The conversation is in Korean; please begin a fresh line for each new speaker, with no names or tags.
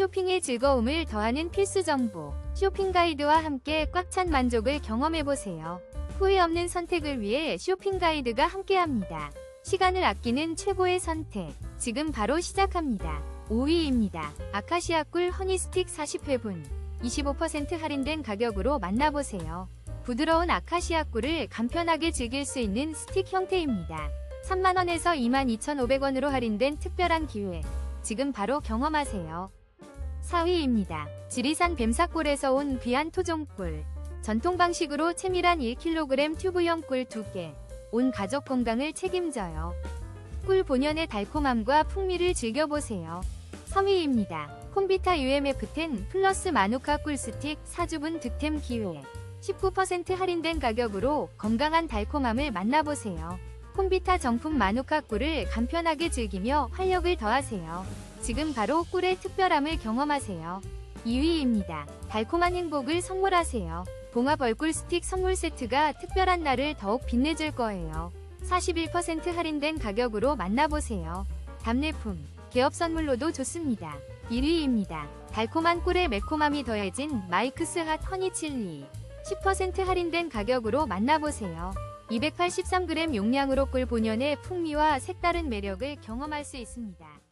쇼핑의 즐거움을 더하는 필수 정보. 쇼핑 가이드와 함께 꽉 찬 만족을 경험해보세요. 후회 없는 선택을 위해 쇼핑 가이드가 함께합니다. 시간을 아끼는 최고의 선택. 지금 바로 시작합니다. 5위입니다. 아카시아 꿀 허니스틱 40회분. 25% 할인된 가격으로 만나보세요. 부드러운 아카시아 꿀을 간편하게 즐길 수 있는 스틱 형태입니다. 3만원에서 22,500원으로 할인된 특별한 기회. 지금 바로 경험하세요. 4위입니다. 지리산 뱀사골에서 온 귀한 토종꿀. 전통 방식으로 채밀한 1kg 튜브형 꿀 2개. 온 가족 건강을 책임져요. 꿀 본연의 달콤함과 풍미를 즐겨보세요. 3위입니다. 콤비타 UMF10 플러스 마누카 꿀 스틱 4주분 득템 기회. 19% 할인된 가격으로 건강한 달콤함을 만나보세요. 콤비타 정품 마누카 꿀을 간편하게 즐기며 활력을 더하세요. 지금 바로 꿀의 특별함을 경험하세요. 2위입니다. 달콤한 행복을 선물하세요. 봉합 얼꿀 스틱 선물 세트가 특별한 날을 더욱 빛내줄 거예요. 41% 할인된 가격으로 만나보세요. 답례품, 개업 선물로도 좋습니다. 1위입니다. 달콤한 꿀의 매콤함이 더해진 마이크스 핫 허니 칠리. 10% 할인된 가격으로 만나보세요. 283g 용량으로 꿀 본연의 풍미와 색다른 매력을 경험할 수 있습니다.